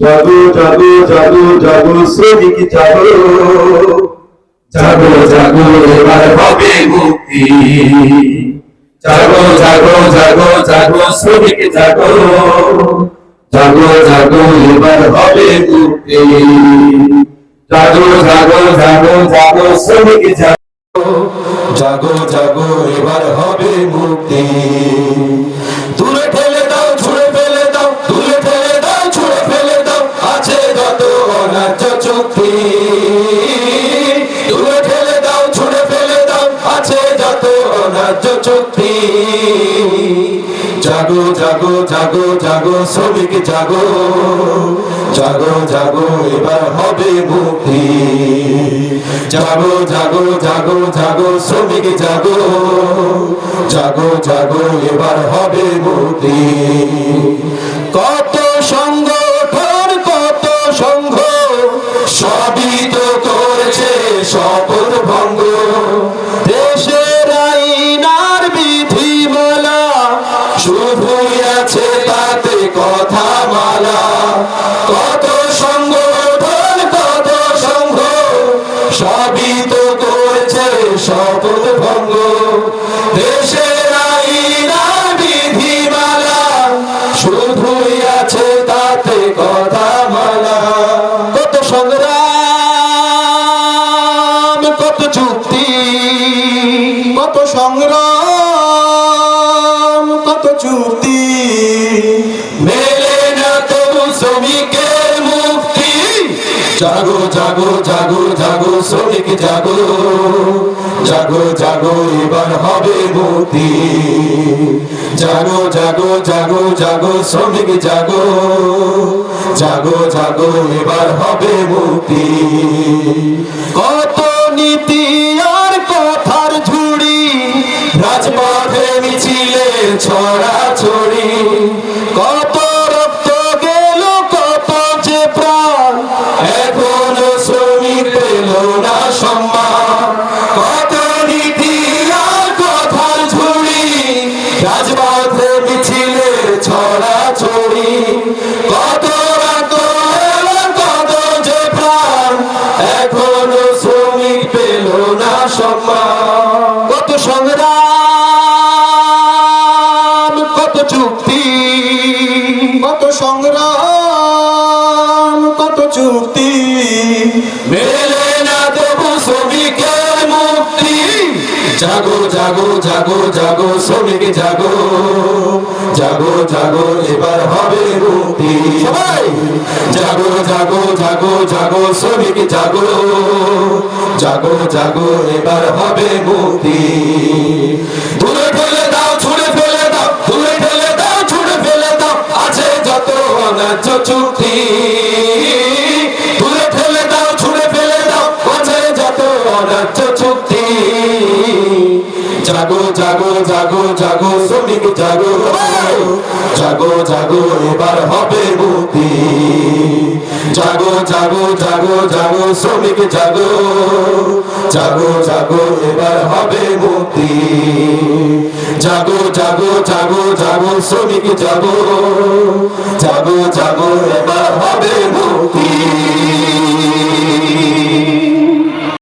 জাগো জাগো জাগো জাগো শ্রমিক জাগো জাগো জাগো এবার হবে মুক্তি জাগো জাগো জাগো জাগো শ্রমিক জাগো জাগো জাগো এবার হবে মুক্তি জাগো জাগো জাগো জাগো শ্রমিক জাগো জাগো জাগো এবার হবে মুক্তি জাগো জাগো জাগো জাগো, শ্রমিক জাগো। জাগো জাগো, এবার হবে মুক্তি। জাগো জাগো জাগো জাগো, শ্রমিক জাগো। জাগো জাগো, এবার হবে মুক্তি। আছে তাতে কথা মালা। কত সংগঠন, কত সংঘ, সবই তো করেছে শপথ ভঙ্গ। দেশের আইনার বিধিমালা, শুধুই আছে তাতে কথা মালা। কত সংগ্রাম, কত চুক্তি কত সংগ্রাম, কত চুক্তি জাগো জাগো জাগো জাগো, শ্রমিক জাগো। জাগো জাগো, এবার হবে মুক্তি। জাগো জাগো জাগো জাগো, শ্রমিক জাগো। জাগো জাগো, এবার হবে মুক্তি। কত নীতি আর কথার ঝুড়ি, রাজপথে মিছিলে ছড়া ছড়ি কত এখনও শ্রমিক পেল না সম্মান। কত ছড়ি কত কত যে কত সংগ্রাম, কত চুক্তি, কত সংগ্রাম চুক্তি। মেলে না তবু শ্রমিকের মুক্তি। জাগো জাগো জাগো জাগো শ্রমিক জাগো। জাগো জাগো এবার হবে মুক্তি। সবাই! জাগো জাগো জাগো জাগো শ্রমিক জাগো। জাগো জাগো এবার হবে মুক্তি। দূরে ফেলে দাও ছুঁড়ে ফেলে দাও দূরে ফেলে দাও ছুঁড়ে ফেলে দাও। আছে যত অনার্য চুক্তি। জাগো জাগো জাগো জাগো শ্রমিক জাগো জাগো জাগো এবার হবে মুক্তি জাগো জাগো জাগো জাগো শ্রমিক জাগো জাগো জাগো এবার হবে মুক্তি জাগো জাগো জাগো জাগো শ্রমিক জাগো জাগো জাগো এবার